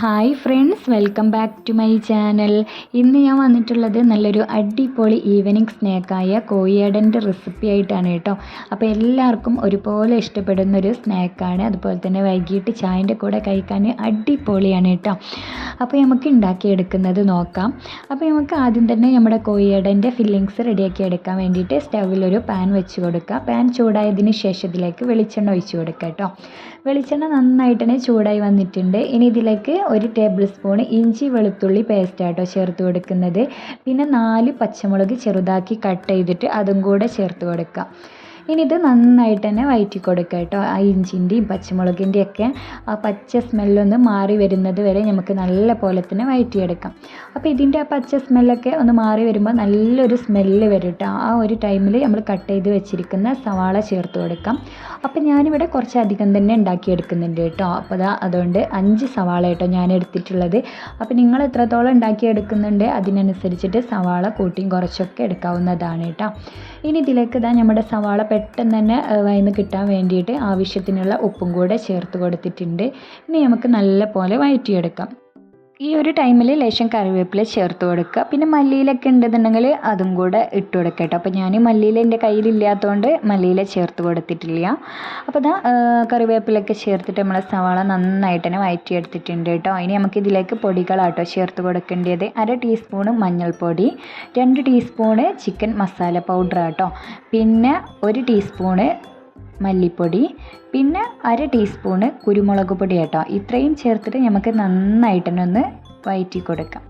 Hi friends welcome back to my channel ഇന്ന് ഞാൻ വന്നിട്ടുള്ളത് നല്ലൊരു അടിപൊളി ഈവനിങ് സ്നാക്കായ കോയിയടന്റെ റെസിപ്പി ആയിട്ടാണ് കേട്ടോ. അപ്പോൾ എല്ലാവർക്കും ഒരുപോലെ ഇഷ്ടപ്പെടുന്ന ഒരു സ്നാക്കാണ് അതുപോലെ തന്നെ വൈകിട്ട് ചായന്റെ കൂടെ കഴിക്കാൻ അടിപൊളിയാണ് കേട്ടോ. അപ്പോൾ നമുക്ക് ഉണ്ടാക്കിയെടുക്കുന്നത് നോക്കാം. അപ്പോൾ നമുക്ക് ആദ്യം തന്നെ നമ്മുടെ കോയിയടന്റെ ഫില്ലിങ്സ് റെഡിയാക്കി എടുക്കാൻ വേണ്ടിയിട്ട് സ്റ്റൗവിലൊരു പാൻ വെച്ച് കൊടുക്കുക പാൻ ചൂടായതിന് ശേഷം ഇതിലേക്ക് വെളിച്ചെണ്ണ ഒഴിച്ച് കൊടുക്കുക കേട്ടോ. വെളിച്ചെണ്ണ നന്നായിട്ട് തന്നെ ചൂടായി വന്നിട്ടുണ്ട്. ഇനി ഇതിലേക്ക് ഒരു ടേബിൾ സ്പൂൺ ഇഞ്ചി വെളുത്തുള്ളി പേസ്റ്റ് ആട്ടോ ചേർത്ത് കൊടുക്കുന്നത്. പിന്നെ നാല് പച്ചമുളക് ചെറുതാക്കി കട്ട് ചെയ്തിട്ട് അതും കൂടെ ചേർത്ത് കൊടുക്കുക ഇനി ഇത് നന്നായിട്ട് തന്നെ വഴറ്റി കൊടുക്കുക കേട്ടോ. ആ ഇഞ്ചിന്റെയും പച്ചമുളകിന്റെയും ഒക്കെ ആ പച്ച സ്മെല്ലൊന്ന് മാറി വരുന്നത് വരെ നമുക്ക് നല്ല പോലെ തന്നെ വഴറ്റിയെടുക്കാം അപ്പോൾ ഇതിന്റെ ആ പച്ച സ്മെല്ലൊക്കെ ഒന്ന് മാറി വരുമ്പോൾ നല്ലൊരു സ്മെല്ല് വരും കേട്ടോ. ആ ഒരു ടൈമിൽ നമ്മൾ കട്ട് ചെയ്ത് വെച്ചിരിക്കുന്ന സവാള ചേർത്ത് കൊടുക്കാം. അപ്പോൾ ഞാനിവിടെ കുറച്ചധികം തന്നെ ഉണ്ടാക്കിയെടുക്കുന്നുണ്ട് കേട്ടോ. അപ്പോൾ അതാ അതുകൊണ്ട് അഞ്ച് സവാള കേട്ടോ ഞാൻ എടുത്തിട്ടുള്ളത് അപ്പോൾ നിങ്ങൾ എത്രത്തോളം ഉണ്ടാക്കിയെടുക്കുന്നുണ്ട് അതിനനുസരിച്ചിട്ട് സവാള കൂട്ടിയും കുറച്ചൊക്കെ എടുക്കാവുന്നതാണ് കേട്ടോ. ഇനി ഇതിലേക്ക് ഇതാ നമ്മുടെ സവാള പെട്ടെന്ന് തന്നെ വയന്ന് കിട്ടാൻ വേണ്ടിയിട്ട് ആവശ്യത്തിനുള്ള ഉപ്പും കൂടെ ചേർത്ത് കൊടുത്തിട്ടുണ്ട്. ഇനി നമുക്ക് നല്ലപോലെ വഴറ്റിയെടുക്കാം ഈ ഒരു ടൈമിൽ ലേശം കറിവേപ്പില ചേർത്ത് കൊടുക്കുക പിന്നെ മല്ലിയിലൊക്കെ ഉണ്ടെന്നുണ്ടെങ്കിൽ അതും കൂടെ ഇട്ട് കൊടുക്കുക കേട്ടോ. അപ്പോൾ ഞാൻ മല്ലിയില എന്റെ കയ്യിലില്ലാത്തതുകൊണ്ട് മല്ലിയില ചേർത്ത് കൊടുത്തിട്ടില്ല. അപ്പോൾ ഇതാ കറിവേപ്പിലൊക്കെ ചേർത്തിട്ട് നമ്മൾ സവാള നന്നായിട്ട് തന്നെ വഴറ്റിയെടുത്തിട്ടുണ്ട് കേട്ടോ. ഇനി നമുക്ക് ഇതിലേക്ക് പൊടികളാട്ടോ ചേർത്ത് കൊടുക്കേണ്ടത്. അര ടീസ്പൂണ് മഞ്ഞൾപ്പൊടി രണ്ട് ടീസ്പൂണ് ചിക്കൻ മസാല പൗഡർ ആട്ടോ. പിന്നെ ഒരു ടീസ്പൂണ് മല്ലിപ്പൊടി പിന്നെ അര ടീസ്പൂണ് കുരുമുളക് പൊടി കേട്ടോ. ഇത്രയും ചേർത്തിട്ട് നമുക്ക് നന്നായിട്ടൊന്ന് വയറ്റി കൊടുക്കാം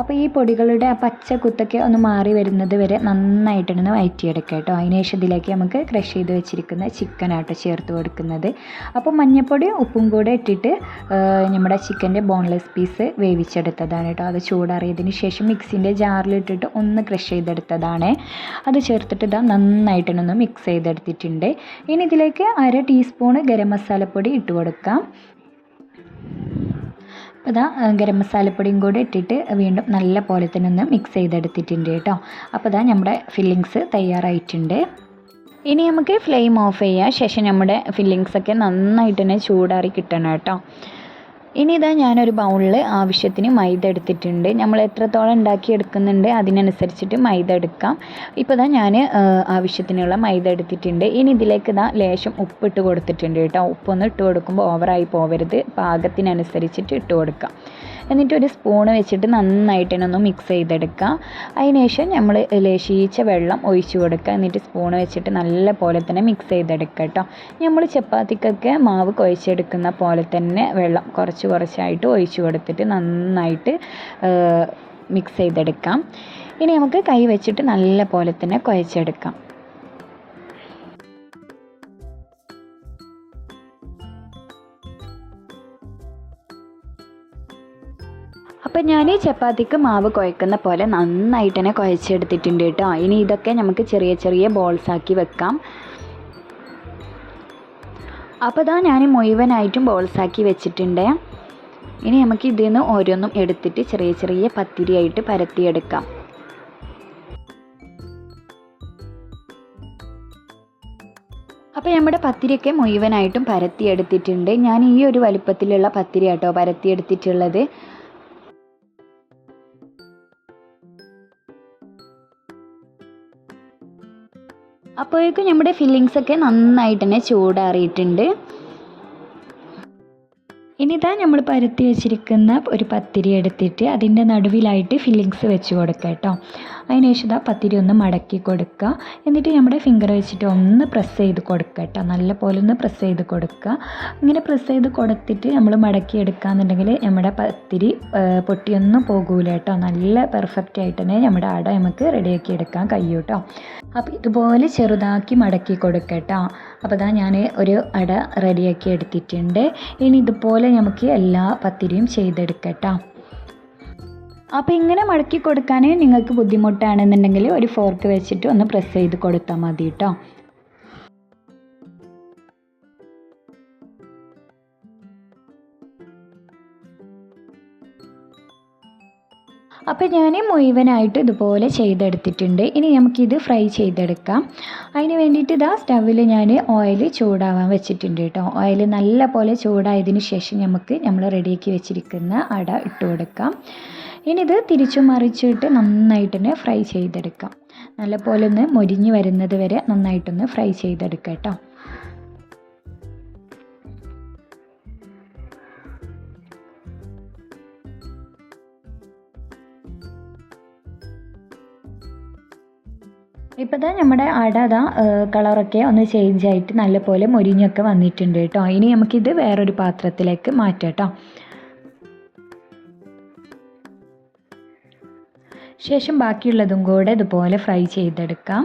അപ്പോൾ ഈ പൊടികളുടെ ആ പച്ച കുത്തൊക്കെ ഒന്ന് മാറി വരുന്നത് വരെ നന്നായിട്ടൊന്ന് വയറ്റിയെടുക്കുക കേട്ടോ. അതിനുശേഷം ഇതിലേക്ക് നമുക്ക് ക്രഷ് ചെയ്ത് വെച്ചിരിക്കുന്ന ചിക്കനാട്ടോ ചേർത്ത് കൊടുക്കുന്നത്. അപ്പോൾ മഞ്ഞൾപ്പൊടി ഉപ്പും കൂടെ ഇട്ടിട്ട് നമ്മുടെ ചിക്കന്റെ ബോൺലെസ് പീസ് വേവിച്ചെടുത്തതാണ് കേട്ടോ. അത് ചൂടാറിയതിന് ശേഷം മിക്സിന്റെ ജാറിലിട്ടിട്ട് ഒന്ന് ക്രഷ് ചെയ്തെടുത്തതാണ്. അത് ചേർത്തിട്ട് ഇതാ നന്നായിട്ടൊന്ന് മിക്സ് ചെയ്തെടുത്തിട്ടുണ്ട്. ഇനി ഇതിലേക്ക് അര ടീസ്പൂണ് ഗരം മസാലപ്പൊടി ഇട്ട് കൊടുക്കാം. അപ്പോൾ ഇതാ ഗരം മസാലപ്പൊടിയും കൂടി ഇട്ടിട്ട് വീണ്ടും നല്ല പോലെ തന്നെ ഒന്ന് മിക്സ് ചെയ്തെടുത്തിട്ടുണ്ട് കേട്ടോ. അപ്പോൾ ഇതാ നമ്മുടെ ഫില്ലിങ്സ് തയ്യാറായിട്ടുണ്ട്. ഇനി നമുക്ക് ഫ്ലെയിം ഓഫ് ചെയ്യാം. ശേഷം നമ്മുടെ ഫില്ലിങ്സൊക്കെ നന്നായിട്ട് തന്നെ ചൂടാറി കിട്ടണം കേട്ടോ. ഇനി ഇതാ ഞാനൊരു ബൗളിൽ ആവശ്യത്തിന് മൈദ എടുത്തിട്ടുണ്ട്. നമ്മൾ എത്രത്തോളം ഉണ്ടാക്കി എടുക്കുന്നുണ്ട് അതിനനുസരിച്ചിട്ട് മൈദ എടുക്കാം. ഇപ്പോൾ ഇതാ ഞാൻ ആവശ്യത്തിനുള്ള മൈദ എടുത്തിട്ടുണ്ട്. ഇനി ഇതിലേക്ക് ഇതാ ലേശം ഉപ്പിട്ട് കൊടുത്തിട്ടുണ്ട് കേട്ടോ. ഉപ്പൊന്ന് ഇട്ട് കൊടുക്കുമ്പോൾ ഓവറായി പോവരുത്. പാകത്തിനനുസരിച്ചിട്ട് ഇട്ട് കൊടുക്കാം. എന്നിട്ട് ഒരു സ്പൂണ് വെച്ചിട്ട് നന്നായിട്ട് തന്നെ ഒന്ന് മിക്സ് ചെയ്തെടുക്കുക. അതിനുശേഷം നമ്മൾ ലേശീച്ച വെള്ളം ഒഴിച്ച് കൊടുക്കുക. എന്നിട്ട് സ്പൂണ് വെച്ചിട്ട് നല്ല പോലെ തന്നെ മിക്സ് ചെയ്തെടുക്കുക കേട്ടോ. നമ്മൾ ചപ്പാത്തിക്കൊക്കെ മാവ് കുഴച്ചെടുക്കുന്ന പോലെ തന്നെ വെള്ളം കുറച്ച് കുറച്ചായിട്ട് ഒഴിച്ച് കൊടുത്തിട്ട് നന്നായിട്ട് മിക്സ് ചെയ്തെടുക്കാം. ഇനി നമുക്ക് കൈ വെച്ചിട്ട് നല്ല പോലെ തന്നെ കുഴച്ചെടുക്കാം. അപ്പം ഞാൻ ചപ്പാത്തിക്ക് മാവ് കുഴക്കുന്ന പോലെ നന്നായിട്ട് തന്നെ കുഴച്ചെടുത്തിട്ടുണ്ട് കേട്ടോ. ഇനി ഇതൊക്കെ നമുക്ക് ചെറിയ ചെറിയ ബോൾസ് ആക്കി വെക്കാം. അപ്പോൾ ഇതാ ഞാൻ മുഴുവനായിട്ടും ബോൾസ് ആക്കി വെച്ചിട്ടുണ്ട്. ഇനി നമുക്ക് ഇതിൽ നിന്ന് ഓരോന്നും എടുത്തിട്ട് ചെറിയ ചെറിയ പത്തിരിയായിട്ട് പരത്തിയെടുക്കാം. അപ്പോൾ നമ്മുടെ പത്തിരിയൊക്കെ മുഴുവനായിട്ടും പരത്തിയെടുത്തിട്ടുണ്ട്. ഞാൻ ഈ ഒരു വലുപ്പത്തിലുള്ള പത്തിരി കേട്ടോ പരത്തിയെടുത്തിട്ടുള്ളത്. അപ്പോഴേക്കും നമ്മുടെ ഫില്ലിങ്സൊക്കെ നന്നായിട്ട് തന്നെ ചൂടാറിയിട്ടുണ്ട്. ഇനിതാ നമ്മൾ പരത്തി വെച്ചിരിക്കുന്ന ഒരു പത്തിരി എടുത്തിട്ട് അതിന്റെ നടുവിലായിട്ട് ഫില്ലിങ്സ് വെച്ച് കൊടുക്കുക കേട്ടോ. അതിനുശേഷം ഇതാ പത്തിരി ഒന്ന് മടക്കി കൊടുക്കുക. എന്നിട്ട് നമ്മുടെ ഫിംഗർ വെച്ചിട്ട് ഒന്ന് പ്രസ് ചെയ്ത് കൊടുക്കുക കേട്ടോ. നല്ല പോലെ ഒന്ന് പ്രസ് ചെയ്ത് കൊടുക്കുക. ഇങ്ങനെ പ്രസ് ചെയ്ത് കൊടുത്തിട്ട് നമ്മൾ മടക്കി എടുക്കുകയെന്നുണ്ടെങ്കിൽ നമ്മുടെ പത്തിരി പൊട്ടിയൊന്നും പോകൂല കേട്ടോ. നല്ല പെർഫെക്റ്റ് ആയിട്ട് തന്നെ നമ്മുടെ അട നമുക്ക് റെഡിയാക്കി എടുക്കാൻ കഴിയും കേട്ടോ. അപ്പോൾ ഇതുപോലെ ചെറുതാക്കി മടക്കി കൊടുക്കുക കേട്ടോ. അപ്പോൾ ഇതാ ഞാൻ ഒരു അട റെഡിയാക്കി എടുത്തിട്ടുണ്ട്. ഇനി ഇതുപോലെ നമുക്ക് എല്ലാ പത്തിരിയും ചെയ്തെടുക്കട്ടോ. അപ്പോൾ ഇങ്ങനെ മടക്കി കൊടുക്കാൻ നിങ്ങൾക്ക് ബുദ്ധിമുട്ടാണെന്നുണ്ടെങ്കിൽ ഒരു ഫോർക്ക് വെച്ചിട്ട് ഒന്ന് പ്രസ് ചെയ്ത് കൊടുത്താൽ മതി കേട്ടോ അപ്പോൾ ഞാൻ മുഴുവനായിട്ട് ഇതുപോലെ ചെയ്തെടുത്തിട്ടുണ്ട്. ഇനി നമുക്കിത് ഫ്രൈ ചെയ്തെടുക്കാം. അതിന് വേണ്ടിയിട്ട് ഇതാ സ്റ്റവിൽ ഞാൻ ഓയിൽ ചൂടാവാൻ വെച്ചിട്ടുണ്ട് കേട്ടോ. ഓയിൽ നല്ല പോലെ ചൂടായതിന് ശേഷം നമുക്ക് നമ്മൾ റെഡിയാക്കി വെച്ചിരിക്കുന്ന അട ഇട്ട് കൊടുക്കാം. ഇനി ഇത് തിരിച്ചു മറിച്ചിട്ട് നന്നായിട്ട് തന്നെ ഫ്രൈ ചെയ്തെടുക്കാം. നല്ല പോലെ ഒന്ന് മൊരിഞ്ഞ് വരുന്നത് വരെ നന്നായിട്ടൊന്ന് ഫ്രൈ ചെയ്തെടുക്കാം കേട്ടോ. ഇപ്പോൾ തന്നെ നമ്മുടെ അട ദാ കളറൊക്കെ ഒന്ന് ചേഞ്ച് ആയിട്ട് നല്ലപോലെ മൊരിഞ്ഞൊക്കെ വന്നിട്ടുണ്ട് കേട്ടോ. ഇനി നമുക്കിത് വേറൊരു പാത്രത്തിലേക്ക് മാറ്റാം കേട്ടോ. ശേഷം ബാക്കിയുള്ളതും കൂടെ ഇതുപോലെ ഫ്രൈ ചെയ്തെടുക്കാം.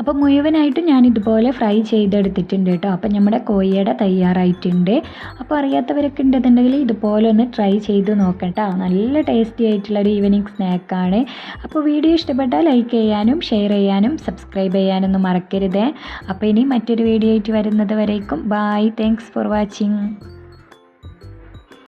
അപ്പോൾ മുഴുവനായിട്ട് ഞാൻ ഇതുപോലെ ഫ്രൈ ചെയ്തെടുത്തിട്ടുണ്ട് കേട്ടോ. അപ്പോൾ നമ്മുടെ കോഴിയുടെ തയ്യാറായിട്ടുണ്ട്. അപ്പോൾ അറിയാത്തവരൊക്കെ ഉണ്ടെന്നുണ്ടെങ്കിൽ ഇതുപോലെ ഒന്ന് ട്രൈ ചെയ്ത് നോക്കട്ടോ നല്ല ടേസ്റ്റി ആയിട്ടുള്ള ഒരു ഈവനിങ് സ്നാക്കാണ്. അപ്പോൾ വീഡിയോ ഇഷ്ടപ്പെട്ടാൽ ലൈക്ക് ചെയ്യാനും ഷെയർ ചെയ്യാനും സബ്സ്ക്രൈബ് ചെയ്യാനൊന്നും മറക്കരുതേ. അപ്പോൾ ഇനി മറ്റൊരു വീഡിയോ ആയിട്ട് വരുന്നത് വരേക്കും. Bye thanks for watching